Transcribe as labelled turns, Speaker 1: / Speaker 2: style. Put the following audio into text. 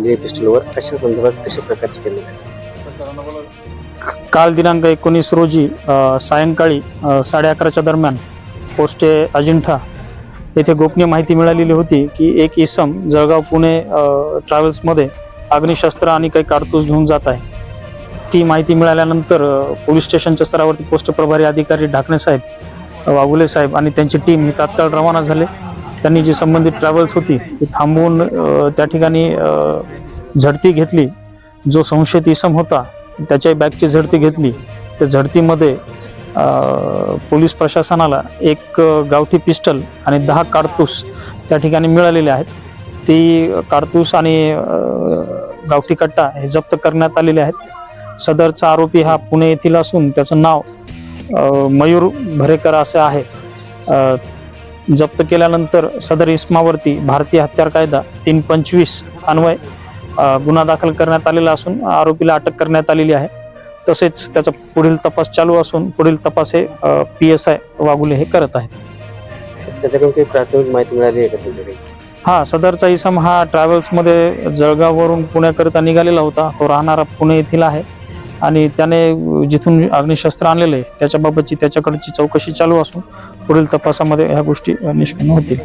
Speaker 1: संजय पिस्टलवर कशा संदर्भात कशा प्रकारची केली
Speaker 2: काल दिनांक एकोणीस रोजी अ, सायंकाळी अ, साडे अकराच्या दरम्यान पोस्टे अजिंठा येथे गोपनीय माहिती मिळालेली होती की एक इसम जळगाव पुणे अ, ट्रॅव्हल्समध्ये अग्निशस्त्र आणि काही कारतूस घेऊन जात आहे. ती माहिती मिळाल्यानंतर अ, पोलीस स्टेशनच्या स्तरावरती पोस्ट प्रभारी अधिकारी ढाकणे साहेब वाघुले साहेब आणि त्यांची टीम ही तात्काळ रवाना झाले. त्यांनी जी संबंधित ट्रॅव्हल्स होती ती थांबवून त्या ठिकाणी झडती घेतली. जो संशयित इसम होता त्याच्या बॅगची झडती घेतली. त्या झडतीमध्ये पोलीस प्रशासनाला एक गावठी पिस्टल आणि दहा कारतूस त्या ठिकाणी मिळालेले आहेत. ती कारतूस आणि गावठी कट्टा हे जप्त करण्यात आलेले आहेत. सदरचा आरोपी हा पुणे येथील असून त्याचं नाव मयूर भरेकर असे आहे. जप्त केल्यानंतर सदर इस्मावरती भारतीय हत्यार कायदा तीन पंचवीस अन्वय गुन्हा दाखल करण्यात आलेला असून आरोपीला अटक करण्यात आलेली आहे. तसेच त्याचा पुढील तपास चालू असून पुढील तपास हे पी एस आय वागुले हे करत आहेत.
Speaker 1: त्याच्याकडून काही प्राथमिक माहिती मिळाली आहे
Speaker 2: हा सदरचा इसम हा ट्रॅव्हल्समध्ये जळगाववरून पुण्याकरिता निघालेला होता. तो राहणारा पुणे येथील आहे. आणि त्याने जिथून अग्निशस्त्र आणलेलं आहे त्याच्याबाबतची त्याच्याकडची चौकशी चालू असून पुढील तपासामध्ये ह्या गोष्टी निष्पन्न होतील.